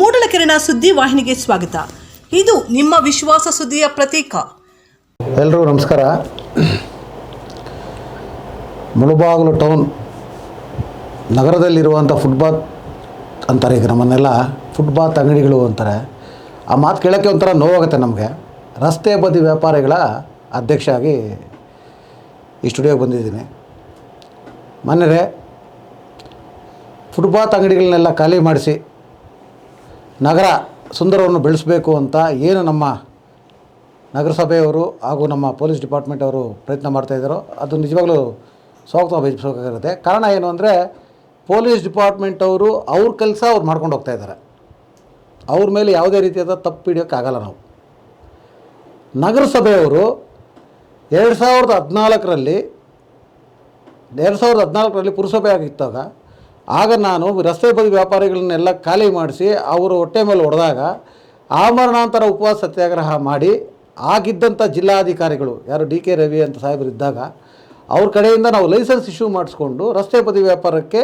ಮೂಡಲಕೆರೆನ ಸುದ್ದಿ ವಾಹಿನಿಗೆ ಸ್ವಾಗತ. ಇದು ನಿಮ್ಮ ವಿಶ್ವಾಸ ಸುದ್ದಿಯ ಪ್ರತೀಕ. ಎಲ್ಲರೂ ನಮಸ್ಕಾರ. ಮುಳುಬಾಗಿಲು ಟೌನ್ ನಗರದಲ್ಲಿರುವಂಥ ಫುಟ್ಬಾತ್ ಅಂತಾರೆ, ಈಗ ನಮ್ಮನ್ನೆಲ್ಲ ಫುಟ್ಬಾತ್ ಅಂಗಡಿಗಳು ಅಂತಾರೆ. ಆ ಮಾತು ಕೇಳೋಕ್ಕೆ ಒಂಥರ ನೋವಾಗುತ್ತೆ ನಮಗೆ. ರಸ್ತೆ ಬದಿ ವ್ಯಾಪಾರಿಗಳ ಅಧ್ಯಕ್ಷ ಆಗಿ ಈ ಸ್ಟುಡಿಯೋಗೆ ಬಂದಿದ್ದೀನಿ. ಮನೆಯೇ ಫುಟ್ಬಾತ್ ಅಂಗಡಿಗಳನ್ನೆಲ್ಲ ಖಾಲಿ ಮಾಡಿಸಿ ನಗರ ಸುಂದರವನ್ನು ಬೆಳೆಸಬೇಕು ಅಂತ ಏನು ನಮ್ಮ ನಗರಸಭೆಯವರು ಹಾಗೂ ನಮ್ಮ ಪೊಲೀಸ್ ಡಿಪಾರ್ಟ್ಮೆಂಟ್ ಅವರು ಪ್ರಯತ್ನ ಮಾಡ್ತಾಯಿದ್ದಾರೋ ಅದು ನಿಜವಾಗ್ಲೂ ಸ್ವಾಗತ ಬಯಸಬೇಕಾಗಿರುತ್ತೆ ಕಾರಣ ಏನು ಅಂದರೆ, ಪೊಲೀಸ್ ಡಿಪಾರ್ಟ್ಮೆಂಟ್ ಅವರು ಅವ್ರ ಕೆಲಸ ಅವ್ರು ಮಾಡ್ಕೊಂಡು ಹೋಗ್ತಾ ಇದ್ದಾರೆ. ಅವ್ರ ಮೇಲೆ ಯಾವುದೇ ರೀತಿಯಾದ ತಪ್ಪು ಹಿಡಿಯೋಕ್ಕಾಗಲ್ಲ ನಾವು. ನಗರಸಭೆಯವರು ಎರಡು ಸಾವಿರದ ಹದಿನಾಲ್ಕರಲ್ಲಿ, ಎರಡು ಸಾವಿರದ ಹದಿನಾಲ್ಕರಲ್ಲಿ ಪುರಸಭೆ ಆಗಿದ್ದಾಗ ಆಗ ನಾನು ರಸ್ತೆ ಬದಿ ವ್ಯಾಪಾರಿಗಳನ್ನೆಲ್ಲ ಖಾಲಿ ಮಾಡಿಸಿ ಅವರು ಹೊಟ್ಟೆ ಮೇಲೆ ಹೊಡೆದಾಗ ಆಮರಣಾಂತರ ಉಪವಾಸ ಸತ್ಯಾಗ್ರಹ ಮಾಡಿ ಆಗಿದ್ದಂಥ ಜಿಲ್ಲಾಧಿಕಾರಿಗಳು, ಯಾರು ಡಿ ಕೆ ರವಿ ಅಂತ ಸಾಹೇಬರು ಇದ್ದಾಗ ಅವ್ರ ಕಡೆಯಿಂದ ನಾವು ಲೈಸೆನ್ಸ್ ಇಶ್ಯೂ ಮಾಡಿಸ್ಕೊಂಡು ರಸ್ತೆ ಬದಿ ವ್ಯಾಪಾರಕ್ಕೆ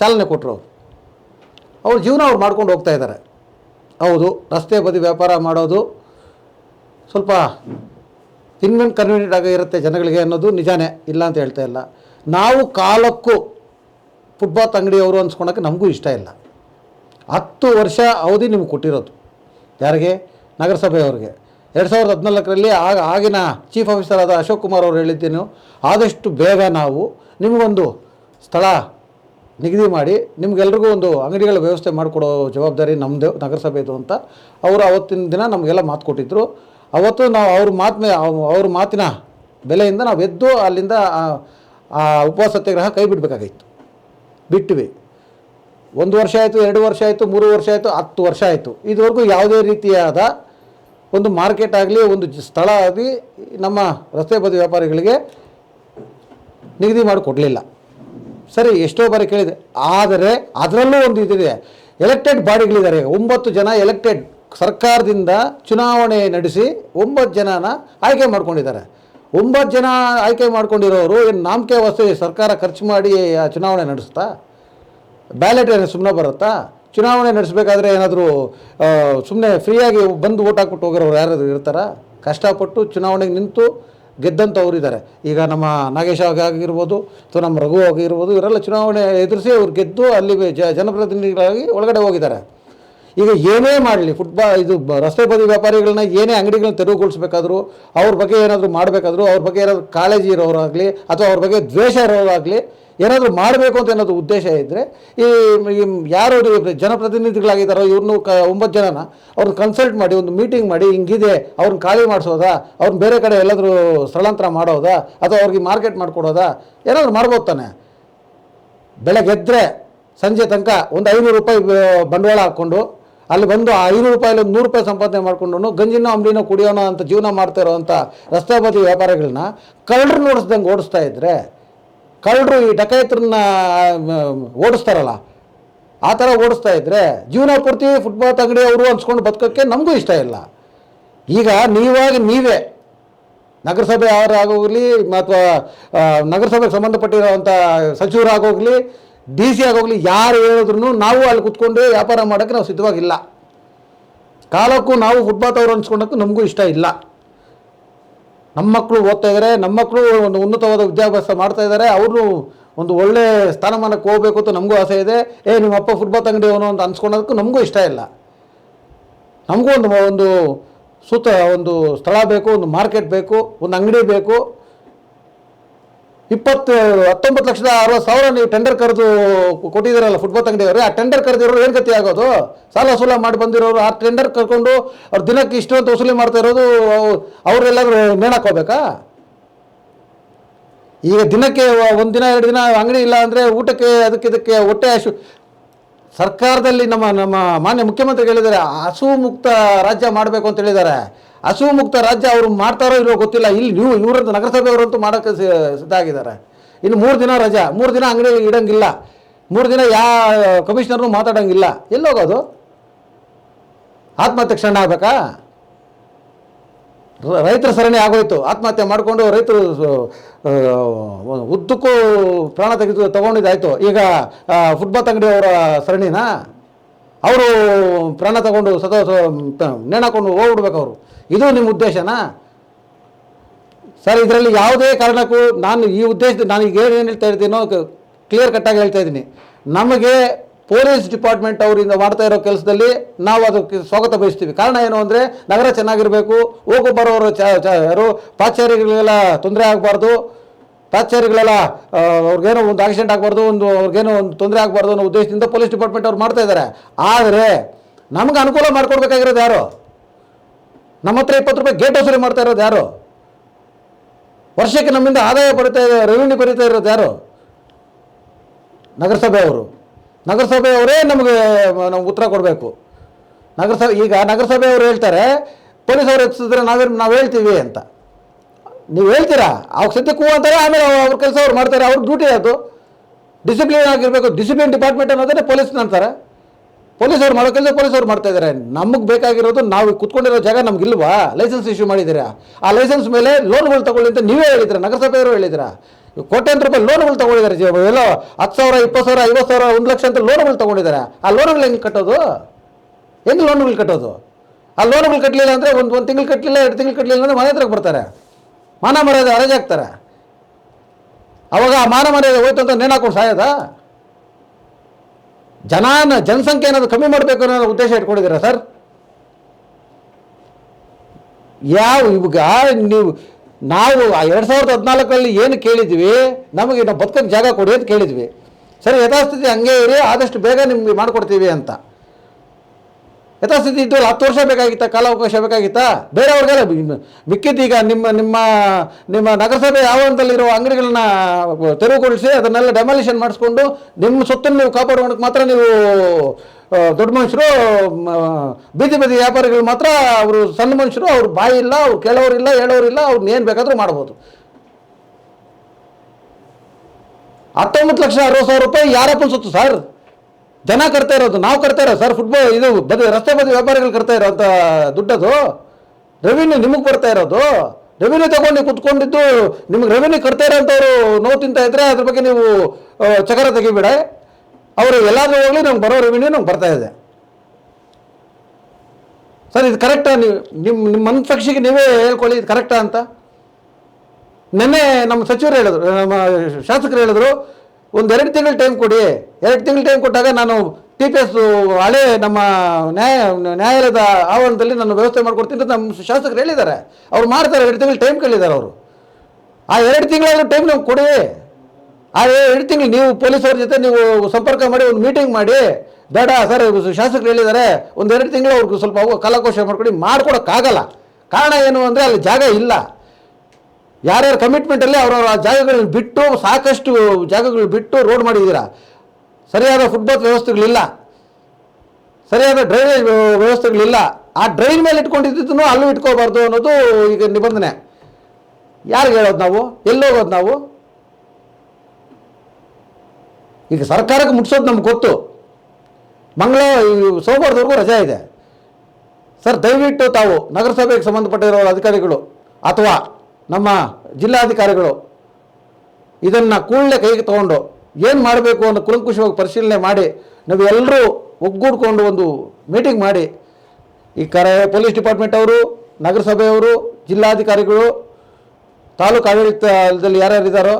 ಚಾಲನೆ ಕೊಟ್ಟರು ಅವರು. ಅವ್ರ ಜೀವನ ಅವ್ರು ಮಾಡ್ಕೊಂಡು ಹೋಗ್ತಾ ಇದ್ದಾರೆ. ಹೌದು, ರಸ್ತೆ ಬದಿ ವ್ಯಾಪಾರ ಮಾಡೋದು ಸ್ವಲ್ಪ ಇನ್ವೆಂಟ್ ಕನ್ವೀನಿಯಂಟ್ ಆಗಿ ಇರುತ್ತೆ ಜನಗಳಿಗೆ ಅನ್ನೋದು ನಿಜಾನೇ, ಇಲ್ಲ ಅಂತ ಹೇಳ್ತಾ ಇಲ್ಲ. ನಾವು ಕಾಲಕ್ಕೂ ಫುಟ್ಪಾತ್ ಅಂಗಡಿಯವರು ಅನ್ಸ್ಕೊಳಕ್ಕೆ ನಮಗೂ ಇಷ್ಟ ಇಲ್ಲ. ಹತ್ತು ವರ್ಷ ಅವಧಿ ನಿಮ್ಗೆ ಕೊಟ್ಟಿರೋದು. ಯಾರಿಗೆ? ನಗರಸಭೆಯವ್ರಿಗೆ. ಎರಡು ಸಾವಿರದ ಹದಿನಾಲ್ಕರಲ್ಲಿ ಆಗ ಆಗಿನ ಚೀಫ್ ಆಫೀಸರ್ ಆದ ಅಶೋಕ್ ಕುಮಾರ್ ಅವರು ಹೇಳಿದ್ದೇನು ಆದಷ್ಟು ಬೇಗ ನಾವು ನಿಮಗೊಂದು ಸ್ಥಳ ನಿಗದಿ ಮಾಡಿ ನಿಮ್ಗೆಲ್ರಿಗೂ ಒಂದು ಅಂಗಡಿಗಳ ವ್ಯವಸ್ಥೆ ಮಾಡಿಕೊಡೋ ಜವಾಬ್ದಾರಿ ನಮ್ಮದು ನಗರಸಭೆದು ಅಂತ ಅವರು ಅವತ್ತಿನ ದಿನ ನಮಗೆಲ್ಲ ಮಾತು ಕೊಟ್ಟಿದ್ದರು ಅವತ್ತು ನಾವು ಅವ್ರ ಮಾತು ಅವ್ರ ಮಾತಿನ ಬೆಲೆಯಿಂದ ನಾವು ಎದ್ದು ಅಲ್ಲಿಂದ ಆ- ಆ ಉಪವಾಸ ಸತ್ಯಾಗ್ರಹ ಕೈ ಬಿಡಬೇಕಾಗಿತ್ತು. ಬಿಟ್ವಿ. ಒಂದು ವರ್ಷ ಆಯಿತು, ಎರಡು ವರ್ಷ ಆಯಿತು, ಮೂರು ವರ್ಷ ಆಯಿತು, ಹತ್ತು ವರ್ಷ ಆಯಿತು. ಇದುವರೆಗೂ ಯಾವುದೇ ರೀತಿಯಾದ ಒಂದು ಮಾರ್ಕೆಟ್ ಆಗಲಿ, ಒಂದು ಸ್ಥಳ ಆಗಲಿ, ನಮ್ಮ ರಸ್ತೆ ಬದಿ ವ್ಯಾಪಾರಿಗಳಿಗೆ ನಿಗದಿ ಮಾಡಿಕೊಡಲಿಲ್ಲ. ಸರಿ, ಎಷ್ಟೋ ಬಾರಿ ಕೇಳಿದೆ. ಆದರೆ, ಅದರಲ್ಲೂ ಒಂದು ಇದಿದೆ. ಎಲೆಕ್ಟೆಡ್ ಬಾಡಿಗಳಿದ್ದಾರೆ. ಒಂಬತ್ತು ಜನ ಎಲೆಕ್ಟೆಡ್ ಸರ್ಕಾರದಿಂದ ಚುನಾವಣೆ ನಡೆಸಿ ಒಂಬತ್ತು ಜನನ ಆಯ್ಕೆ ಮಾಡ್ಕೊಂಡಿದ್ದಾರೆ. ಒಂಬತ್ತು ಜನ ಆಯ್ಕೆ ಮಾಡ್ಕೊಂಡಿರೋರು ಏನು ನಾಮಕೆ ವಸ್ತು ಸರ್ಕಾರ ಖರ್ಚು ಮಾಡಿ ಚುನಾವಣೆ ನಡೆಸ್ತಾ ಬ್ಯಾಲೆಟ್ ಏನು ಸುಮ್ಮನೆ ಬರುತ್ತಾ? ಚುನಾವಣೆ ನಡೆಸಬೇಕಾದ್ರೆ ಏನಾದರೂ ಸುಮ್ಮನೆ ಫ್ರೀಯಾಗಿ ಬಂದು ಓಟ್ ಹಾಕ್ಬಿಟ್ಟು ಹೋಗಿರೋರು ಯಾರಾದರೂ ಇರ್ತಾರಾ? ಕಷ್ಟಪಟ್ಟು ಚುನಾವಣೆಗೆ ನಿಂತು ಗೆದ್ದಂಥವ್ರು ಇದ್ದಾರೆ ಈಗ ನಮ್ಮ ನಾಗೇಶ್ ಆಗ ಆಗಿರ್ಬೋದು, ಅಥವಾ ನಮ್ಮ ರಘು ಆಗಿರ್ಬೋದು, ಇವರೆಲ್ಲ ಚುನಾವಣೆ ಎದುರಿಸಿ ಅವ್ರು ಗೆದ್ದು ಅಲ್ಲಿ ಜನಪ್ರತಿನಿಧಿಗಳಾಗಿ ಒಳಗಡೆ ಹೋಗಿದ್ದಾರೆ. ಈಗ ಏನೇ ಮಾಡಲಿ ಫುಟ್ಬಾ ಇದು ರಸ್ತೆ ಬದಿ ವ್ಯಾಪಾರಿಗಳನ್ನ ಏನೇ ಅಂಗಡಿಗಳನ್ನ ತೆರವುಗೊಳಿಸ್ಬೇಕಾದ್ರೂ, ಅವ್ರ ಬಗ್ಗೆ ಏನಾದರೂ ಮಾಡಬೇಕಾದ್ರು, ಅವ್ರ ಬಗ್ಗೆ ಏನಾದರೂ ಕಾಳಜಿ ಇರೋರಾಗಲಿ ಅಥವಾ ಅವ್ರ ಬಗ್ಗೆ ದ್ವೇಷ ಇರೋರಾಗಲಿ ಏನಾದರೂ ಮಾಡಬೇಕು ಅಂತ ಏನಾದರೂ ಉದ್ದೇಶ ಇದ್ದರೆ ಈ ಯಾರು ಜನಪ್ರತಿನಿಧಿಗಳಾಗಿದ್ದಾರೋ ಇವ್ರನ್ನೂ ಕ, ಒಂಬತ್ತು ಜನನ ಅವ್ರನ್ನ ಕನ್ಸಲ್ಟ್ ಮಾಡಿ, ಒಂದು ಮೀಟಿಂಗ್ ಮಾಡಿ, ಹಿಂಗಿದೆ ಅವ್ರನ್ನ ಖಾಲಿ ಮಾಡಿಸೋದಾ ಅವ್ರನ್ನ ಬೇರೆ ಕಡೆ ಎಲ್ಲಾದರೂ ಸ್ಥಳಾಂತರ ಮಾಡೋದಾ, ಅಥವಾ ಅವ್ರಿಗೆ ಮಾರ್ಕೆಟ್ ಮಾಡಿಕೊಡೋದಾ, ಏನಾದರೂ ಮಾಡ್ಬೋದು ತಾನೆ. ಬೆಳಗ್ಗೆದ್ರೆ ಸಂಜೆ ತನಕ ಒಂದು ಐನೂರು ರೂಪಾಯಿ ಬಂಡವಾಳ ಹಾಕ್ಕೊಂಡು ಅಲ್ಲಿ ಬಂದು ಆ ಐನೂರು ರೂಪಾಯಲ್ಲಿ ಒಂದು ನೂರು ರೂಪಾಯಿ ಸಂಪಾದನೆ ಮಾಡ್ಕೊಂಡು ಗಂಜಿನೋ, ಅಂಬಲಿನೋ ಕುಡಿಯೋಣ ಅಂತ ಜೀವನ ಮಾಡ್ತಾ ಇರೋವಂಥ ರಸ್ತೆ ಬದಿ ವ್ಯಾಪಾರಿಗಳನ್ನ ಕಳ್ಳರು ನೋಡಿಸ್ದಂಗೆ ಓಡಿಸ್ತಾ ಇದ್ದರೆ ಕಳ್ಳರು ಈ ಡಕಾಯತ್ರನ್ನ ಓಡಿಸ್ತಾರಲ್ಲ, ಆ ಥರ ಓಡಿಸ್ತಾ ಇದ್ದರೆ ಜೀವನ ಪೂರ್ತಿ ಫುಟ್ಬಾಲ್ ಅಂಗಡಿ ಅವರು ಅನ್ಸ್ಕೊಂಡು ಬದುಕೋಕ್ಕೆ ನಮಗೂ ಇಷ್ಟ ಇಲ್ಲ. ಈಗ ನೀವಾಗಿ ನೀವೇ ನಗರಸಭೆ ಅವರಾಗೋಗಲಿ ಅಥವಾ ನಗರಸಭೆಗೆ ಸಂಬಂಧಪಟ್ಟಿರೋವಂಥ ಸಚಿವರಾಗೋಗಲಿ ಡಿ ಸಿ ಆಗೋಗ್ಲಿ ಯಾರು ಹೇಳಿದ್ರು ನಾವು ಅಲ್ಲಿ ಕುತ್ಕೊಂಡು ವ್ಯಾಪಾರ ಮಾಡೋಕ್ಕೆ ನಾವು ಸಿದ್ಧವಾಗಿಲ್ಲ. ಕಾಲಕ್ಕೂ ನಾವು ಫುಟ್ಬಾತ್ ಅವರು ಅನ್ಸ್ಕೊಂಡಕ್ಕೂ ನಮಗೂ ಇಷ್ಟ ಇಲ್ಲ. ನಮ್ಮ ಮಕ್ಕಳು ಓದ್ತಾ ಇದ್ದಾರೆ ನಮ್ಮ ಮಕ್ಕಳು ಒಂದು ಉನ್ನತವಾದ ವಿದ್ಯಾಭ್ಯಾಸ ಮಾಡ್ತಾ ಇದ್ದಾರೆ ಅವರು ಒಂದು ಒಳ್ಳೆ ಸ್ಥಾನಮಾನಕ್ಕೆ ಹೋಗಬೇಕು ಅಂತ ನಮಗೂ ಆಸೆ ಇದೆ. ಏ, ನಿಮ್ಮ ಅಪ್ಪ ಅಂಗಡಿ ಅವನು ಅಂತ ಅನ್ಸ್ಕೊಳೋದಕ್ಕೂ ನಮಗೂ ಇಷ್ಟ ಇಲ್ಲ. ನಮಗೂ ಒಂದು ಒಂದು ಸುತ್ತ ಒಂದು ಸ್ಥಳ ಬೇಕು, ಒಂದು ಮಾರ್ಕೆಟ್ ಬೇಕು, ಒಂದು ಅಂಗಡಿ ಬೇಕು. ಇಪ್ಪತ್ತು, ಹತ್ತೊಂಬತ್ತು ಲಕ್ಷದ ಅರವತ್ತು ಸಾವಿರ ನೀವು ಟೆಂಡರ್ ಕರೆದು ಕೊಟ್ಟಿದ್ದೀರಲ್ಲ ಫುಟ್ಬಾಲ್ ತಂಗಡಿಯವರು, ಆ ಟೆಂಡರ್ ಕರೆದಿರೋರು ಏನು ಗತಿ ಆಗೋದು? ಸಾಲ ವಸೂಲ ಮಾಡಿ ಬಂದಿರೋರು, ಆ ಟೆಂಡರ್ ಕರ್ಕೊಂಡು ಅವ್ರು ದಿನಕ್ಕೆ ಇಷ್ಟು ಅಂತ ವಸೂಲಿ ಮಾಡ್ತಾ ಇರೋದು, ಅವರೆಲ್ಲಾದ್ರೂ ನೇಣಾಕೋಬೇಕಾ ಈಗ ದಿನಕ್ಕೆ ಒಂದು ದಿನ, ಎರಡು ದಿನ ಅಂಗಡಿ ಇಲ್ಲ ಅಂದರೆ ಊಟಕ್ಕೆ ಅದಕ್ಕೆ ಇದಕ್ಕೆ ಹೊಟ್ಟೆ ಹಸು ಸರ್ಕಾರದಲ್ಲಿ ನಮ್ಮ ನಮ್ಮ ಮಾನ್ಯ ಮುಖ್ಯಮಂತ್ರಿ ಹೇಳಿದ್ದಾರೆ, ಹಸು ಮುಕ್ತ ರಾಜ್ಯ ಮಾಡಬೇಕು ಅಂತ ಹೇಳಿದ್ದಾರೆ. ಹಸು ಮುಕ್ತ ರಾಜ್ಯ ಅವರು ಮಾಡ್ತಾರೋ ಇಲ್ಲೋ ಗೊತ್ತಿಲ್ಲ. ಇಲ್ಲಿ ನೀವು ಇವರಂತೂ ನಗರಸಭೆಯವರಂತೂ ಮಾಡೋಕ್ಕೆ ಸಿ- ಸಿದ್ಧ ಆಗಿದ್ದಾರೆ ಇನ್ನು ಮೂರು ದಿನ ರಜಾ. ಮೂರು ದಿನ ಅಂಗಡಿ ಇಡಂಗಿಲ್ಲ. ಮೂರು ದಿನ ಯಾ, ಕಮಿಷನರ್ನು ಮಾತಾಡೋಂಗಿಲ್ಲ. ಎಲ್ಲೋಗೋದು ಆತ್ಮಹತ್ಯೆ ಕ್ಷಣ ಆಗ್ಬೇಕಾ? ರೈತರ ಸರಣಿ ಆಗೋಯ್ತು. ಆತ್ಮಹತ್ಯೆ ಮಾಡಿಕೊಂಡು ರೈತರು ಉದ್ದಕ್ಕೂ ಪ್ರಾಣ ತೆಗೆದು ತೊಗೊಂಡಿದ್ದಾಯಿತು. ಈಗ ಫುಟ್ಬಾತ್ ಅಂಗಡಿಯವರ ಸರಣಿನಾ? ಅವರು ಪ್ರಾಣ ತಗೊಂಡು ಸತ ನೇಣಾಕೊಂಡು ಹೋಗ್ಬಿಡ್ಬೇಕು ಅವರು. ಇದು ನಿಮ್ಮ ಉದ್ದೇಶನಾ? ಸರ್, ಇದರಲ್ಲಿ ಯಾವುದೇ ಕಾರಣಕ್ಕೂ ನಾನು ಈ ಉದ್ದೇಶದ ನಾನು ಈಗ ಏನು ಹೇಳ್ತಾ ಇರ್ತೀನೋ ಕ್ಲಿಯರ್ ಕಟ್ಟಾಗಿ ಹೇಳ್ತಾ ಇದ್ದೀನಿ. ನಮಗೆ ಪೊಲೀಸ್ ಡಿಪಾರ್ಟ್ಮೆಂಟ್ ಅವರಿಂದ ಮಾಡ್ತಾ ಇರೋ ಕೆಲಸದಲ್ಲಿ ನಾವು ಅದಕ್ಕೆ ಸ್ವಾಗತ ಬಯಸ್ತೀವಿ. ಕಾರಣ ಏನು ಅಂದರೆ ನಗರ ಚೆನ್ನಾಗಿರಬೇಕು ಹೋಗು ಬರೋರು ಚ ಯಾರು ತೊಂದರೆ ಆಗಬಾರ್ದು. ಪಾಚಾರಿಗಳೆಲ್ಲ ಆ, ಅವ್ರಿಗೇನೋ ಒಂದು ಆಕ್ಸಿಡೆಂಟ್ ಆಗಬಾರ್ದು ಒಂದು ಅವ್ರಿಗೇನೋ ಒಂದು ತೊಂದರೆ ಆಗಬಾರ್ದು ಅನ್ನೋ ಉದ್ದೇಶದಿಂದ ಪೊಲೀಸ್ ಡಿಪಾರ್ಟ್ಮೆಂಟ್ ಅವ್ರು ಮಾಡ್ತಾ ಇದ್ದಾರೆ. ಆದರೆ ನಮ್ಗೆ ಅನುಕೂಲ ಮಾಡ್ಕೊಡ್ಬೇಕಾಗಿರೋದು ಯಾರು? ನಮ್ಮ ಹತ್ರ ಇಪ್ಪತ್ತು ರೂಪಾಯಿ ಗೇಟ್ ವಸೂಲಿ ಮಾಡ್ತಾ ಇರೋದು ಯಾರು? ವರ್ಷಕ್ಕೆ ನಮ್ಮಿಂದ ಆದಾಯ ಬರುತ್ತಾ ಇದೆ ರೆವಿನ್ಯೂ ಬರೀತಾ ಇರೋದು ಯಾರು? ನಗರಸಭೆಯವರು ನಗರಸಭೆಯವರೇ ನಮಗೆ ನಮ್ಗೆ ಉತ್ತರ ಕೊಡಬೇಕು. ನಗರಸಭೆ ಈಗ ನಗರಸಭೆಯವರು ಹೇಳ್ತಾರೆ ಪೊಲೀಸ್ ಅವ್ರು ಹೆಚ್ಚಿಸಿದ್ರೆ ನಾವೇ ನಾವು ಹೇಳ್ತೀವಿ ಅಂತ. ನೀವು ಹೇಳ್ತೀರಾ? ಅವ್ರು ಸದ್ಯಕ್ಕೆ ಹೂ ಅಂತಾರೆ, ಆಮೇಲೆ ಅವ್ರ ಕೆಲಸ ಅವ್ರು ಮಾಡ್ತಾರೆ ಅವ್ರ ಡ್ಯೂಟಿ ಅದು ಡಿಸಿಪ್ಲಿನ್ ಆಗಿರಬೇಕು ಡಿಸಿಪ್ಲಿನ್ ಡಿಪಾರ್ಟ್ಮೆಂಟ್ ಅನ್ನೋದೇ ಪೊಲೀಸ್ ಅಂತಾರೆ. ಪೊಲೀಸ್ ಅವ್ರು ಮಾಡೋ ಕೆಲಸ ಪೊಲೀಸ್ ಅವ್ರು ಮಾಡ್ತಾ ಇದ್ದಾರೆ ನಮಗೆ ಬೇಕಾಗಿರೋದು ನಾವು ಕುತ್ಕೊಂಡಿರೋ ಜಾಗ ನಮ್ಗೆ ಇಲ್ವಾ? ಲೈಸೆನ್ಸ್ ಇಶ್ಯೂ ಮಾಡಿದ್ದೀರಾ? ಆ ಲೈಸೆನ್ಸ್ ಮೇಲೆ ಲೋನ್ಗಳು ತಗೊಳ್ಳಿ ಅಂತ ನೀವೇ ಹೇಳಿದ್ರೆ ನಗರಸಭೆಯವರು ಹೇಳಿದ್ದೀರಾ? ಕೋಟ್ಯಾಂತರ ರೂಪಾಯಿ ಲೋನ್ಗಳು ತಗೊಂಡಿದ್ದಾರೆ ಎಲ್ಲೋ ಹತ್ತು ಸಾವಿರ ಇಪ್ಪತ್ತು ಸಾವಿರ, ಐವತ್ತು ಸಾವಿರ, ಒಂದು ಲಕ್ಷ ಅಂತ ಲೋನ್ಗಳು ತಗೊಂಡಿದ್ದಾರೆ. ಆ ಲೋನ್ಗಳು ಹೆಂಗೆ ಕಟ್ಟೋದು? ಹೆಂಗೆ ಲೋನ್ಗಳು ಕಟ್ಟೋದು? ಆ ಲೋನ್ಗಳು ಕಟ್ಟಲಿಲ್ಲ ಅಂದರೆ ಒಂದು ಒಂದು ತಿಂಗಳು ಕಟ್ಟಲಿಲ್ಲ ಎರಡು ತಿಂಗಳು ಕಟ್ಟಲಿಲ್ಲ ಅಂದರೆ ಮನೆ ಹತ್ರಕ್ಕೆ ಬರ್ತಾರೆ. ಮಾನ ಮರ್ಯಾದೆ ಹರಾಜಾಗ್ತಾರೆ ಅವಾಗ ಆ ಮಾನ ಮರ್ಯಾದೆ ಹೋಯ್ತು ಅಂತ ನೇಣಾಕೊಂಡು ಸಾಯೋದಾ? ಜನಾನ, ಜನಸಂಖ್ಯೆ ಏನಾದರೂ ಕಮ್ಮಿ ಮಾಡಬೇಕು ಅನ್ನೋ ಉದ್ದೇಶ ಇಟ್ಕೊಂಡಿದ್ದೀರಾ ಸರ್? ಯಾವ ಇವಾಗ ನೀವು, ನಾವು ಎರಡು ಸಾವಿರದ ಹದಿನಾಲ್ಕರಲ್ಲಿ ಏನು ಕೇಳಿದ್ವಿ? ನಮಗೆ ನಾವು ಬದುಕೋಕ್ಕೆ ಜಾಗ ಕೊಡಿ ಅಂತ ಕೇಳಿದ್ವಿ. ಸರಿ, ಯಥಾಸ್ಥಿತಿ ಹಂಗೆ ಇರಿ, ಆದಷ್ಟು ಬೇಗ ನಿಮಗೆ ಮಾಡಿಕೊಡ್ತೀವಿ ಅಂತ. ಯಥಾಸ್ಥಿತಿ ಇದ್ದು ಹತ್ತು ವರ್ಷ ಬೇಕಾಗಿತ್ತಾ, ಕಾಲಾವಕಾಶ ಬೇಕಾಗಿತ್ತಾ? ಬೇರೆಯವ್ರಿಗೆಲ್ಲ ಮಿಕ್ಕಿದ್ದೀಗ ನಿಮ್ಮ ನಿಮ್ಮ ನಿಮ್ಮ ನಗರಸಭೆ ಆವರಣದಲ್ಲಿರುವ ಅಂಗಡಿಗಳನ್ನ ತೆರವುಗೊಳಿಸಿ ಅದನ್ನೆಲ್ಲ ಡೆಮಾಲಿಷನ್ ಮಾಡಿಸ್ಕೊಂಡು ನಿಮ್ಮ ಸೊತ್ತನ್ನು ನೀವು ಕಾಪಾಡ್ಕೊಳಕ್ಕೆ ಮಾತ್ರ ನೀವು ದೊಡ್ಡ ಮನುಷ್ಯರು ಬೀದಿ ಬೀದಿ ವ್ಯಾಪಾರಿಗಳು ಮಾತ್ರ ಅವರು ಸಣ್ಣ ಮನುಷ್ಯರು, ಅವ್ರು ಬಾಯಿ ಇಲ್ಲ, ಅವ್ರು ಕೇಳೋರಿಲ್ಲ ಹೇಳೋರಿಲ್ಲ ಅವ್ರನ್ನ ಏನು ಬೇಕಾದರೂ ಮಾಡ್ಬೋದು. ಹತ್ತೊಂಬತ್ತು ಲಕ್ಷ ಅರವತ್ತು ಸಾವಿರ ರೂಪಾಯಿ ಯಾರಪ್ಪ ಸೊತ್ತು ಸರ್? ಜನ ಕರ್ತಾ ಇರೋದು, ನಾವು ಕರ್ತಾ ಇರೋದು ಸರ್ ಫುಟ್ಬಾಲ್ ಇದು, ಬದಿ ರಸ್ತೆ ಬದಿ ವ್ಯಾಪಾರಿಗಳು ಕಟ್ತಾ ಇರೋಂಥ ದುಡ್ಡದು. ರೆವಿನ್ಯೂ ನಿಮಗೆ ಬರ್ತಾ ಇರೋದು. ರೆವಿನ್ಯೂ ತಗೊಂಡು ಕುತ್ಕೊಂಡಿದ್ದು, ನಿಮ್ಗೆ ರೆವಿನ್ಯೂ ಕಟ್ತಾ ಇರೋಂಥವ್ರು ನೋವು ತಿಂತ ಇದ್ರೆ ಅದ್ರ ಬಗ್ಗೆ ನೀವು ಚಕರ ತೆಗಿಬೇಡ. ಅವರು ಎಲ್ಲಾದ್ರೂ ಹೋಗಲಿ, ನಮ್ಗೆ ಬರೋ ರೆವಿನ್ಯೂ ನಮ್ಗೆ ಬರ್ತಾ ಇದೆ. ಸರ್, ಇದು ಕರೆಕ್ಟಾ ನೀವು ನಿಮ್ಮ ನಿಮ್ಮ ಮನಸ್ಸಾಕ್ಷಿಗೆ ನೀವೇ ಹೇಳ್ಕೊಳ್ಳಿ, ಇದು ಕರೆಕ್ಟಾ ಅಂತ? ನಿನ್ನೆ ನಮ್ಮ ಸಚಿವರು ಹೇಳಿದ್ರು, ನಮ್ಮ ಶಾಸಕರು ಹೇಳಿದ್ರು ಒಂದು ಎರಡು ತಿಂಗಳು ಟೈಮ್ ಕೊಡಿ. ಎರಡು ತಿಂಗಳು ಟೈಮ್ ಕೊಟ್ಟಾಗ ನಾನು ಟಿ ಪಿ ಎಸ್ ಹಳೆ ನಮ್ಮ ನ್ಯಾಯ, ನ್ಯಾಯಾಲಯದ ಆವರಣದಲ್ಲಿ ನಾನು ವ್ಯವಸ್ಥೆ ಮಾಡಿಕೊಡ್ತೀನಿ ಅಂತ ನಮ್ಮ ಶಾಸಕರು ಹೇಳಿದ್ದಾರೆ. ಅವ್ರು ಮಾಡ್ತಾರೆ, ಎರಡು ತಿಂಗಳು ಟೈಮ್ ಕೇಳಿದ್ದಾರೆ ಅವರು. ಆ ಎರಡು ತಿಂಗಳಾದರೂ ಟೈಮ್ ನಮ್ಗೆ ಕೊಡಿ. ಆ ಎರಡು ತಿಂಗಳು ನೀವು ಪೊಲೀಸವ್ರ ಜೊತೆ ನೀವು ಸಂಪರ್ಕ ಮಾಡಿ, ಒಂದು ಮೀಟಿಂಗ್ ಮಾಡಿ. ಬೇಡ, ಸರ್, ಶಾಸಕರು ಹೇಳಿದ್ದಾರೆ. ಒಂದು ಎರಡು ತಿಂಗಳು ಅವ್ರಿಗೆ ಸ್ವಲ್ಪ ಕಲಾಕೋಶ ಮಾಡ್ಕೊಡಿ. ಮಾಡ್ಕೊಡೋಕ್ಕಾಗಲ್ಲ. ಕಾರಣ ಏನು ಅಂದರೆ ಅಲ್ಲಿ ಜಾಗ ಇಲ್ಲ. ಯಾರ್ಯಾರ ಕಮಿಟ್ಮೆಂಟಲ್ಲಿ ಅವರವರ ಜಾಗಗಳನ್ನ ಬಿಟ್ಟು ಸಾಕಷ್ಟು ಜಾಗಗಳು ಬಿಟ್ಟು ರೋಡ್ ಮಾಡಿದ್ದೀರಾ? ಸರಿಯಾದ ಫುಟ್ಬಾತ್ ವ್ಯವಸ್ಥೆಗಳಿಲ್ಲ. ಸರಿಯಾದ ಡ್ರೈನೇಜ್ ವ್ಯವಸ್ಥೆಗಳಿಲ್ಲ. ಆ ಡ್ರೈನ್ ಮೇಲೆ ಇಟ್ಕೊಂಡಿದ್ದನ್ನು ಅಲ್ಲೂ ಇಟ್ಕೋಬಾರ್ದು ಅನ್ನೋದು ಈಗ ನಿಬಂಧನೆ. ಯಾರಿಗೆ ಹೇಳೋದು ನಾವು? ಎಲ್ಲಿ ಹೋಗೋದು ನಾವು? ಈಗ ಸರ್ಕಾರಕ್ಕೆ ಮುಟ್ಸೋದು ನಮ್ಗೆ ಗೊತ್ತು. ಮಂಗಳ ಸೋಮವಾರದವರೆಗೂ ರಜೆ ಇದೆ. ಸರ್, ದಯವಿಟ್ಟು ತಾವು ನಗರಸಭೆಗೆ ಸಂಬಂಧಪಟ್ಟಿರೋ ಅಧಿಕಾರಿಗಳು, ಅಥವಾ ನಮ್ಮ ಜಿಲ್ಲಾಧಿಕಾರಿಗಳು ಇದನ್ನು ಕೂಡಲೇ ಕೈಗೆ ತಗೊಂಡು ಏನು ಮಾಡಬೇಕು ಅನ್ನೋ ಕುಲಂಕುಷವಾಗಿ ಪರಿಶೀಲನೆ ಮಾಡಿ ನಾವು ಎಲ್ಲರೂ ಒಗ್ಗೂಡ್ಕೊಂಡು ಒಂದು ಮೀಟಿಂಗ್ ಮಾಡಿ ಈ ಕರೆ ಪೊಲೀಸ್ ಡಿಪಾರ್ಟ್ಮೆಂಟ್ ಅವರು, ನಗರಸಭೆಯವರು, ಜಿಲ್ಲಾಧಿಕಾರಿಗಳು, ತಾಲೂಕು ಆಡಳಿತದಲ್ಲಿ ಯಾರ್ಯಾರು ಇದ್ದಾರೋ,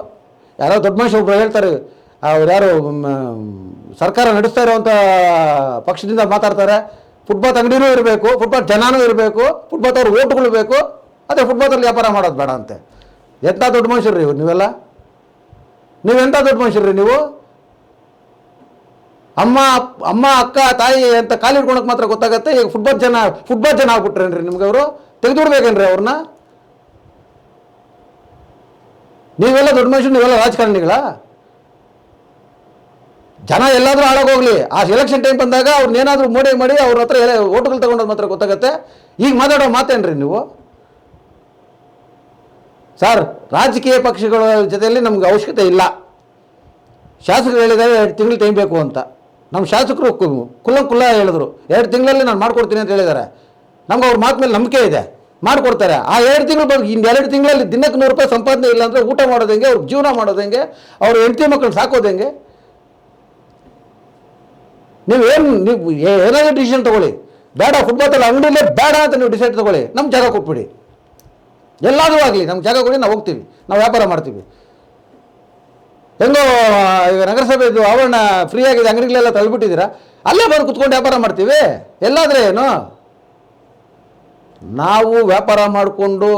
ಯಾರೋ ದೊಡ್ಡ ಮನುಷ್ಯ ಒಬ್ಬರು ಹೇಳ್ತಾರೆ, ಅವ್ರು ಯಾರು ಸರ್ಕಾರ ನಡೆಸ್ತಾ ಇರೋವಂಥ ಪಕ್ಷದಿಂದ ಮಾತಾಡ್ತಾರೆ. ಫುಟ್ಬಾತ್ ಅಂಗಡಿನೂ ಇರಬೇಕು ಫುಟ್ಪಾತ್ ಜನನೂ ಇರಬೇಕು ಫುಟ್ಬಾತ್ ಅವ್ರ ಓಟ್ಗಳು ಬೇಕು. ಅದೇ ಫುಟ್ಪಾತಲ್ಲಿ ವ್ಯಾಪಾರ ಮಾಡೋದು ಬೇಡ ಅಂತೆ. ಎಂಥ ದೊಡ್ಡ ಮನುಷ್ಯರು ರೀ ನೀವೆಲ್ಲ? ನೀವೆಂಥ ದೊಡ್ಡ ಮನುಷ್ಯರು ರೀ ನೀವು? ಅಮ್ಮ ಅಮ್ಮ, ಅಕ್ಕ, ತಾಯಿ ಅಂತ ಕಾಲಿ ಹಿಡ್ಕೊಳಕ್ ಮಾತ್ರ ಗೊತ್ತಾಗತ್ತೆ. ಈಗ ಫುಟ್ಬಾಲ್ ಜನ ಫುಟ್ಬಾಲ್ ಜನ ಆಗ್ಬಿಟ್ರೇನ್ರಿ ನಿಮ್ಗೆ ಅವರು? ತೆಗೆದುಬಿಡ್ಬೇಕೇನ್ರಿ ಅವ್ರನ್ನ? ನೀವೆಲ್ಲ ದೊಡ್ಡ ಮನುಷ್ಯರು, ನೀವೆಲ್ಲ ರಾಜಕಾರಣಿಗಳ? ಜನ ಎಲ್ಲಾದರೂ ಹಾಳಾಗೋಗ್ಲಿ ಆ ಎಲೆಕ್ಷನ್ ಟೈಮ್ ಬಂದಾಗ ಅವ್ರನ್ನ ಏನಾದರೂ ಮೋಡಿ ಮಾಡಿ ಅವ್ರ ಹತ್ರ ಓಟುಗಳು ತಗೊಂಡೋದು ಮಾತ್ರ ಗೊತ್ತಾಗತ್ತೆ. ಈಗ ಮಾತಾಡೋ ಮಾತೇನ್ರಿ ನೀವು? ಸರ್, ರಾಜಕೀಯ ಪಕ್ಷಗಳ ಜೊತೆಯಲ್ಲಿ ನಮ್ಗೆ ಅವಶ್ಯಕತೆ ಇಲ್ಲ. ಶಾಸಕರು ಹೇಳಿದ್ದಾರೆ, ಎರಡು ತಿಂಗಳು ಟೈಮ್ ಬೇಕು ಅಂತ. ನಮ್ಮ ಶಾಸಕರು ಕುಲ್ಲ ಕುಲ್ಲ ಹೇಳಿದ್ರು. ಎರಡು ತಿಂಗಳಲ್ಲಿ ನಾನು ಮಾಡ್ಕೊಡ್ತೀನಿ ಅಂತ ಹೇಳಿದ್ದಾರೆ. ನಮ್ಗೆ ಅವ್ರ ಮಾತು ಮೇಲೆ ನಂಬಿಕೆ ಇದೆ. ಮಾಡಿಕೊಡ್ತಾರೆ. ಆ ಎರಡು ತಿಂಗಳು ಬಂದು ಇನ್ನು ಎರಡು ತಿಂಗಳಲ್ಲಿ ದಿನಕ್ಕೆ ನೂರು ರೂಪಾಯಿ ಸಂಪಾದನೆ ಇಲ್ಲ ಅಂದರೆ ಊಟ ಮಾಡೋದಂಗೆ ಅವ್ರ ಜೀವನ ಮಾಡೋದು ಹೆಂಗೆ, ಅವ್ರ ಹೆಂಡತಿ ಮಕ್ಕಳು ಸಾಕೋದು ಹೆಂಗೆ? ಏನು ನೀವು ಏನಾದರೂ ಡಿಸಿಷನ್ ತೊಗೊಳ್ಳಿ. ಬೇಡ ಫುಟ್ಬಾಲ್ ಅಂಗಡಿಲೇ ಬೇಡ ಅಂತ ನೀವು ಡಿಸೈಡ್ ತೊಗೊಳ್ಳಿ. ನಮ್ಮ ಜಾಗ ಕೊಟ್ಬಿಡಿ. ಎಲ್ಲಾದರೂ ಆಗಲಿ, ನಮ್ಗೆ ಜಾಗ ಕೊಡಿ, ನಾವು ಹೋಗ್ತೀವಿ. ನಾವು ವ್ಯಾಪಾರ ಮಾಡ್ತೀವಿ. ಹೆಂಗೋ, ಈಗ ನಗರಸಭೆದು ಆವರಣ ಫ್ರೀ ಆಗಿದೆ, ಅಂಗಡಿಗಳೆಲ್ಲ ತಳ್ಳಿಬಿಟ್ಟಿದ್ದೀರಾ ಅಲ್ಲೇ ಬಂದು ಕುತ್ಕೊಂಡು ವ್ಯಾಪಾರ ಮಾಡ್ತೀವಿ. ಎಲ್ಲಾದರೆ ಏನು? ನಾವು ವ್ಯಾಪಾರ ಮಾಡಿಕೊಂಡು,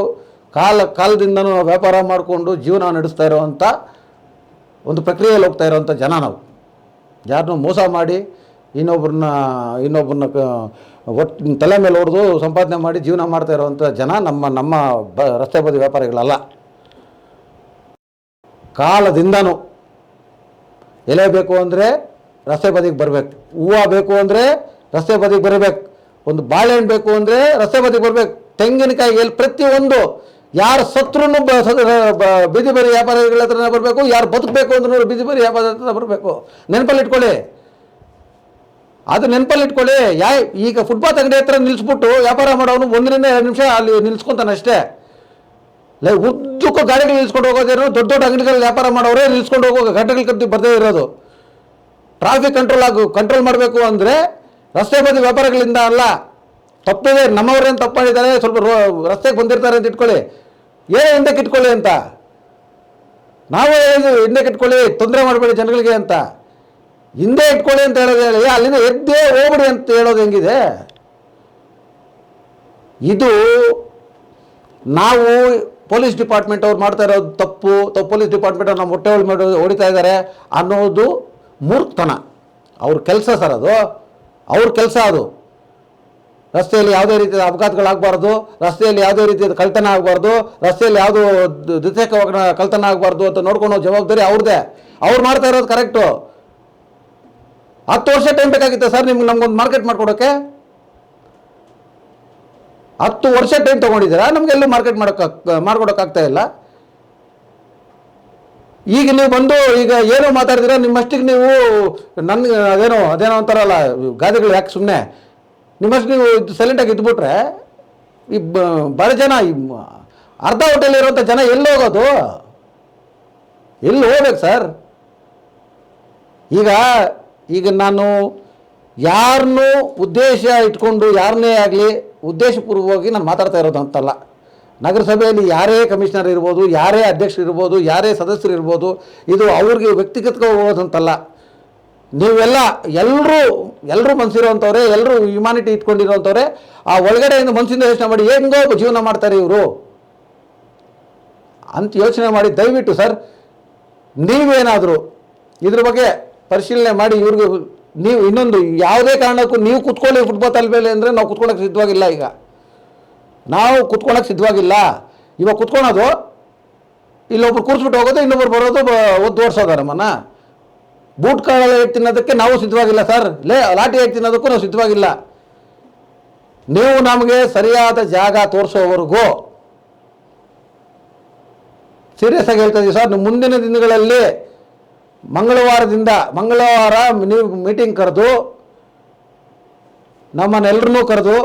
ಕಾಲ ಕಾಲದಿಂದ ವ್ಯಾಪಾರ ಮಾಡಿಕೊಂಡು ಜೀವನ ನಡೆಸ್ತಾ ಇರೋವಂಥ ಒಂದು ಪ್ರಕ್ರಿಯೆಯಲ್ಲಿ ಹೋಗ್ತಾ ಇರೋವಂಥ ಜನ ನಾವು. ಯಾರನ್ನೂ ಮೋಸ ಮಾಡಿ ಇನ್ನೊಬ್ಬರನ್ನ ಇನ್ನೊಬ್ಬರನ್ನ ಒಟ್ಟು ತಲೆ ಮೇಲೆ ಹೊಡೆದು ಸಂಪಾದನೆ ಮಾಡಿ ಜೀವನ ಮಾಡ್ತಾ ಇರೋವಂಥ ಜನ ನಮ್ಮ ನಮ್ಮ ಬ, ರಸ್ತೆ ಬದಿ ವ್ಯಾಪಾರಿಗಳಲ್ಲ. ಕಾಲದಿಂದನೂ ಎಲೆ ಬೇಕು ಅಂದರೆ ರಸ್ತೆ ಬದಿಗೆ ಬರಬೇಕು, ಹೂವು ಬೇಕು ಅಂದರೆ ರಸ್ತೆ ಬದಿಗೆ ಬರಬೇಕು, ಒಂದು ಬಾಳೆಹಣ್ಣು ಬೇಕು ಅಂದರೆ ರಸ್ತೆ ಬದಿಗೆ ಬರಬೇಕು. ತೆಂಗಿನಕಾಯಿ ಎಲ್ಲಿ ಪ್ರತಿಯೊಂದು ಯಾರು ಸತ್ರೂ ಬೀದಿ ಬರಿ ವ್ಯಾಪಾರಿಗಳ ಹತ್ರನೇ ಬರಬೇಕು, ಯಾರು ಬದುಕಬೇಕು ಅಂದ್ರೂ ಬೀದಿ ಬರಿ ವ್ಯಾಪಾರ ಹತ್ರ ಬರಬೇಕು. ನೆನಪಲ್ಲಿ ಇಟ್ಕೊಳ್ಳಿ. ಅದು ನೆನಪಲ್ಲಿ ಇಟ್ಕೊಳ್ಳಿ, ಯಾ, ಈಗ ಫುಟ್ಪಾತ್ ಅಂಗಡಿ ಹತ್ರ ನಿಲ್ಲಿಸ್ಬಿಟ್ಟು ವ್ಯಾಪಾರ ಮಾಡೋನು ಒಂದರಿಂದ ಎರಡು ನಿಮಿಷ ಅಲ್ಲಿ ನಿಲ್ಸ್ಕೊತಾನೆ ಅಷ್ಟೇ. ಲೈ, ಉದ್ದಕ್ಕೂ ಗಾಡಿಗಳು ನಿಲ್ಸ್ಕೊಂಡು ಹೋಗೋದೇನು ದೊಡ್ಡ ದೊಡ್ಡ ಅಂಗಡಿಗಳಲ್ಲಿ ವ್ಯಾಪಾರ ಮಾಡೋರೇ ನಿಲ್ಸ್ಕೊಂಡು ಹೋಗೋ ಗಂಟೆಗಳ ಕತ್ತಿ ಬರ್ದೇ ಇರೋದು. ಟ್ರಾಫಿಕ್ ಕಂಟ್ರೋಲ್ ಆಗು ಕಂಟ್ರೋಲ್ ಮಾಡಬೇಕು ಅಂದರೆ ರಸ್ತೆ ಬದಿ ವ್ಯಾಪಾರಗಳಿಂದ ಅಲ್ಲ, ತಪ್ಪಿದೆ ನಮ್ಮವರೇನು ತಪ್ಪು ಮಾಡಿದ್ದಾರೆ ಸ್ವಲ್ಪ ರಸ್ತೆಗೆ ಬಂದಿರ್ತಾರೆ ಅಂತ ಇಟ್ಕೊಳ್ಳಿ. ಏನೇ ಹಿಂದಕ್ಕೆ ಇಟ್ಕೊಳ್ಳಿ ಅಂತ. ನಾವೇ ಹಿಂದಕ್ಕೆ ಇಟ್ಕೊಳ್ಳಿ ತೊಂದರೆ ಮಾಡಬೇಡಿ ಜನಗಳಿಗೆ ಅಂತ. ಹಿಂದೆ ಇಟ್ಕೊಳ್ಳಿ ಅಂತ ಹೇಳೋದು ಹೇಳಿ. ಅಲ್ಲಿಂದ ಎದ್ದೇ ಹೋಗ್ಬಿಡಿ ಅಂತ ಹೇಳೋದು ಹೆಂಗಿದೆ? ಇದು ನಾವು ಪೊಲೀಸ್ ಡಿಪಾರ್ಟ್ಮೆಂಟ್ ಅವ್ರು ಮಾಡ್ತಾ ಇರೋದು ತಪ್ಪು. ತಪ್ಪು ಪೊಲೀಸ್ ಡಿಪಾರ್ಟ್ಮೆಂಟ್ ಅವ್ರು ನಮ್ಮ ಹೊಟ್ಟೆ ಮಾಡಿ ಹೊಡಿತಾ ಇದ್ದಾರೆ ಅನ್ನೋದು ಮೂರ್ಖತನ. ಅವ್ರ ಕೆಲಸ ಸರ್ ಅದು. ಅವ್ರ ಕೆಲಸ ಅದು. ರಸ್ತೆಯಲ್ಲಿ ಯಾವುದೇ ರೀತಿಯ ಅಪಘಾತಗಳಾಗಬಾರ್ದು. ರಸ್ತೆಯಲ್ಲಿ ಯಾವುದೇ ರೀತಿಯ ಕಳ್ತನ ಆಗಬಾರ್ದು. ರಸ್ತೆಯಲ್ಲಿ ಯಾವುದು ದ್ವಿತೀಯ ಕಳ್ತನ ಆಗಬಾರ್ದು ಅಂತ ನೋಡ್ಕೊಳ್ಳೋ ಜವಾಬ್ದಾರಿ ಅವ್ರದ್ದೇ ಅವ್ರು ಮಾಡ್ತಾ ಇರೋದು ಕರೆಕ್ಟು ಹತ್ತು ವರ್ಷ ಟೈಮ್ ಬೇಕಾಗಿತ್ತು ಸರ್ ನಿಮ್ಗೆ ನಮ್ಗೊಂದು ಮಾರ್ಕೆಟ್ ಮಾಡ್ಕೊಡೋಕೆ? ಹತ್ತು ವರ್ಷ ಟೈಮ್ ತೊಗೊಂಡಿದ್ದೀರಾ? ನಮಗೆಲ್ಲೂ ಮಾರ್ಕೆಟ್ ಮಾಡೋಕ್ಕೆ ಮಾಡ್ಕೊಡೋಕ್ಕಾಗ್ತಾ ಇಲ್ಲ. ಈಗ ನೀವು ಬಂದು ಈಗ ಏನೋ ಮಾತಾಡಿದ್ರೆ ನಿಮ್ಮಷ್ಟಿಗೆ ನೀವು ನನ್ನ ಅದೇನೋ ಅದೇನೋ ಅಂತಾರಲ್ಲ, ಗಾದೆಗಳು ಯಾಕೆ ಸುಮ್ಮನೆ ನಿಮ್ಮಷ್ಟು ನೀವು ಸೈಲೆಂಟಾಗಿ ಇದ್ಬಿಟ್ರೆ ಈ ಬರ ಜನ ಅರ್ಧ ಹೋಟೆಲ್ ಹೋಟೆಲಿರುವಂಥ ಜನ ಎಲ್ಲಿ ಹೋಗೋದು? ಎಲ್ಲಿ ಹೋಗ್ಬೇಕು ಸರ್? ಈಗ ಈಗ ನಾನು ಯಾರನ್ನೂ ಉದ್ದೇಶ ಇಟ್ಕೊಂಡು ಯಾರನ್ನೇ ಆಗಲಿ ಉದ್ದೇಶಪೂರ್ವವಾಗಿ ನಾನು ಮಾತಾಡ್ತಾ ಇರೋದು ಅಂತಲ್ಲ. ನಗರಸಭೆಯಲ್ಲಿ ಯಾರೇ ಕಮಿಷನರ್ ಇರ್ಬೋದು, ಯಾರೇ ಅಧ್ಯಕ್ಷರು ಇರ್ಬೋದು, ಯಾರೇ ಸದಸ್ಯರು ಇರ್ಬೋದು, ಇದು ಅವ್ರಿಗೆ ವ್ಯಕ್ತಿಗತವಾದಂತಲ್ಲ. ನೀವೆಲ್ಲ ಎಲ್ಲರೂ ಎಲ್ಲರೂ ಮನಸ್ಸಿರೋವಂಥವ್ರೆ ಎಲ್ಲರೂ ಹ್ಯುಮಾನಿಟಿ ಇಟ್ಕೊಂಡಿರೋವಂಥವ್ರೆ ಆ ಒಳಗಡೆಯಿಂದ ಮನಸ್ಸಿಂದ ಯೋಚನೆ ಮಾಡಿ, ಹೆಂಗೋ ಜೀವನ ಮಾಡ್ತಾರೆ ಇವರು. ಅಂತ ಯೋಚನೆ ಮಾಡಿ, ದಯವಿಟ್ಟು ಸರ್, ನೀವೇನಾದರೂ ಇದ್ರ ಬಗ್ಗೆ ಪರಿಶೀಲನೆ ಮಾಡಿ ಇವ್ರಿಗೆ ನೀವು ಇನ್ನೊಂದು ಯಾವುದೇ ಕಾರಣಕ್ಕೂ ನೀವು ಕುತ್ಕೊಳ್ಳಿ ಫುಟ್ಬಾಲ್ ಮೇಲೆ ಅಂದರೆ ನಾವು ಕುತ್ಕೊಳ್ಳೋಕೆ ಸಿದ್ಧವಾಗಿಲ್ಲ ಈಗ. ನಾವು ಕುತ್ಕೊಳ್ಳೋಕೆ ಸಿದ್ಧವಾಗಿಲ್ಲ. ಇವಾಗ ಕುತ್ಕೊಳೋದು, ಇಲ್ಲೊಬ್ರು ಕೂರಿಸ್ಬಿಟ್ಟು ಹೋಗೋದು, ಇನ್ನೊಬ್ರು ಬರೋದು ಒದ್ದು ಮನ ನಮ್ಮನ್ನ ಬೂಟ್ ಕಾಳ ತಿನ್ನೋದಕ್ಕೆ ನಾವು ಸಿದ್ಧವಾಗಿಲ್ಲ ಸರ್ ಲೇ, ಲಾಠಿ ಹೇಗೆ ತಿನ್ನೋದಕ್ಕೂ ನಾವು ಸಿದ್ಧವಾಗಿಲ್ಲ. ನೀವು ನಮಗೆ ಸರಿಯಾದ ಜಾಗ ತೋರಿಸೋವರೆಗೂ ಸೀರಿಯಸ್ ಆಗಿ ಹೇಳ್ತಾ ಇದ್ದೀವಿ ಸರ್ ಮುಂದಿನ ದಿನಗಳಲ್ಲಿ ಮಂಗಳವಾರದಿಂದ, ಮಂಗಳವಾರ ನೀವು ಮೀಟಿಂಗ್ ಕರೆದು ನಮ್ಮನ್ನೆಲ್ಲರನ್ನೂ ಕರೆದು,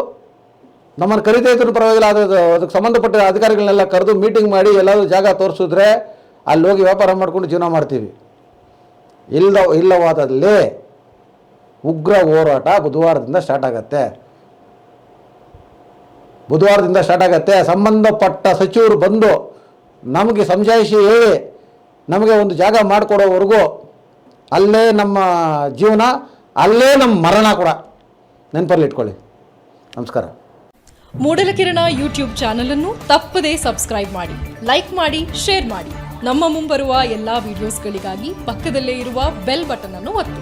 ನಮ್ಮನ್ನು ಕರಿತಾ ಇದ್ರು ಪರವಾಗಿಲ್ಲ, ಅದು ಅದಕ್ಕೆ ಸಂಬಂಧಪಟ್ಟ ಅಧಿಕಾರಿಗಳನ್ನೆಲ್ಲ ಕರೆದು ಮೀಟಿಂಗ್ ಮಾಡಿ ಎಲ್ಲಾದರೂ ಜಾಗ ತೋರಿಸಿದ್ರೆ ಅಲ್ಲಿ ಹೋಗಿ ವ್ಯಾಪಾರ ಮಾಡ್ಕೊಂಡು ಜೀವನ ಮಾಡ್ತೀವಿ. ಇಲ್ಲದ ಇಲ್ಲವಾದಲ್ಲಿ ಉಗ್ರ ಹೋರಾಟ ಬುಧವಾರದಿಂದ ಸ್ಟಾರ್ಟ್ ಆಗತ್ತೆ. ಬುಧವಾರದಿಂದ ಸ್ಟಾರ್ಟ್ ಆಗತ್ತೆ. ಸಂಬಂಧಪಟ್ಟ ಸಚಿವರು ಬಂದು ನಮಗೆ ಸಂಶಯಿಸಿ ಹೇಳಿ ನಮಗೆ ಒಂದು ಜಾಗ ಮಾಡಿಕೊಡೋವರೆಗೂ ಅಲ್ಲೇ ನಮ್ಮ ಜೀವನ, ಅಲ್ಲೇ ನಮ್ಮ ಮರಣ ಕೂಡ. ನೆನಪಲ್ಲಿ ಇಟ್ಕೊಳ್ಳಿ. ನಮಸ್ಕಾರ. ಮೂಡಲಕಿರಣ ಯೂಟ್ಯೂಬ್ ಚಾನಲ್ ಅನ್ನು ತಪ್ಪದೇ ಸಬ್ಸ್ಕ್ರೈಬ್ ಮಾಡಿ, ಲೈಕ್ ಮಾಡಿ, ಶೇರ್ ಮಾಡಿ. ನಮ್ಮ ಮುಂಬರುವ ಎಲ್ಲಾ ವಿಡಿಯೋಸ್ಗಳಿಗಾಗಿ ಪಕ್ಕದಲ್ಲೇ ಇರುವ ಬೆಲ್ ಬಟನ್ ಅನ್ನು ಒತ್ತಿ.